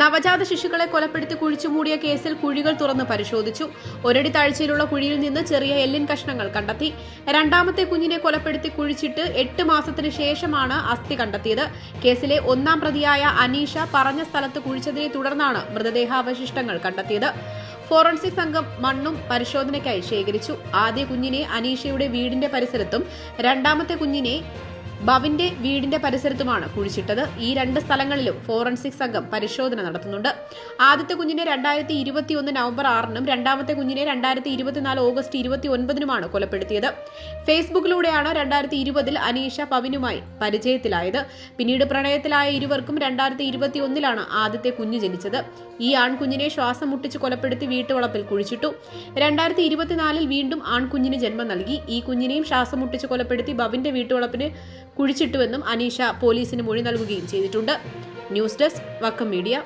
നവജാത ശിശുക്കളെ കൊലപ്പെടുത്തി കുഴിച്ചു മൂടിയ കേസിൽ കുഴികൾ തുറന്ന് പരിശോധിച്ചു. ഒരടി താഴ്ചയിലുള്ള കുഴിയിൽ നിന്ന് ചെറിയ എല്ലിൻ കഷ്ണങ്ങൾ കണ്ടെത്തി. രണ്ടാമത്തെ കുഞ്ഞിനെ കൊലപ്പെടുത്തി കുഴിച്ചിട്ട് എട്ട് മാസത്തിന് ശേഷമാണ് അസ്ഥി കണ്ടെത്തിയത്. കേസിലെ ഒന്നാം പ്രതിയായ അനീഷ പറഞ്ഞ സ്ഥലത്ത് കുഴിച്ചതിനെ തുടർന്നാണ് മൃതദേഹാവശിഷ്ടങ്ങൾ കണ്ടെത്തിയത്. ഫോറൻസിക് സംഘം മണ്ണും പരിശോധനയ്ക്കായി ശേഖരിച്ചു. ആദ്യ കുഞ്ഞിനെ അനീഷയുടെ വീടിന്റെ പരിസരത്തും രണ്ടാമത്തെ കുഞ്ഞിനെ ബവിന്റെ വീടിന്റെ പരിസരത്തുമാണ് കുഴിച്ചിട്ടത്. ഈ രണ്ട് സ്ഥലങ്ങളിലും ഫോറൻസിക് സംഘം പരിശോധന നടത്തുന്നുണ്ട്. ആദ്യത്തെ കുഞ്ഞിനെ രണ്ടായിരത്തി ഇരുപത്തിയൊന്ന് നവംബർ ആറിനും രണ്ടാമത്തെ കുഞ്ഞിനെ രണ്ടായിരത്തി ഇരുപത്തിനാല് ഓഗസ്റ്റ് ഇരുപത്തി ഒൻപതിനുമാണ് കൊലപ്പെടുത്തിയത്. ഫേസ്ബുക്കിലൂടെയാണ് രണ്ടായിരത്തി ഇരുപതിൽ അനീഷ പവിനുമായി പരിചയത്തിലായത്. പിന്നീട് പ്രണയത്തിലായ ഇരുവർക്കും രണ്ടായിരത്തി ഇരുപത്തി ഒന്നിലാണ് ആദ്യത്തെ കുഞ്ഞ് ജനിച്ചത്. ഈ ആൺകുഞ്ഞിനെ ശ്വാസം മുട്ടിച്ച് കൊലപ്പെടുത്തി വീട്ടുവളപ്പിൽ കുഴിച്ചിട്ടു. രണ്ടായിരത്തി ഇരുപത്തിനാലിൽ വീണ്ടും ആൺകുഞ്ഞിന് ജന്മം നൽകി. ഈ കുഞ്ഞിനെയും ശ്വാസം മുട്ടിച്ച് കൊലപ്പെടുത്തി ബവിന്റെ വീട്ടുവളപ്പിന് കുഴിച്ചിട്ടുവെന്നും അനീഷ പോലീസിന് മൊഴി നൽകുകയും ചെയ്തിട്ടുണ്ട്. News desk Vakkom media.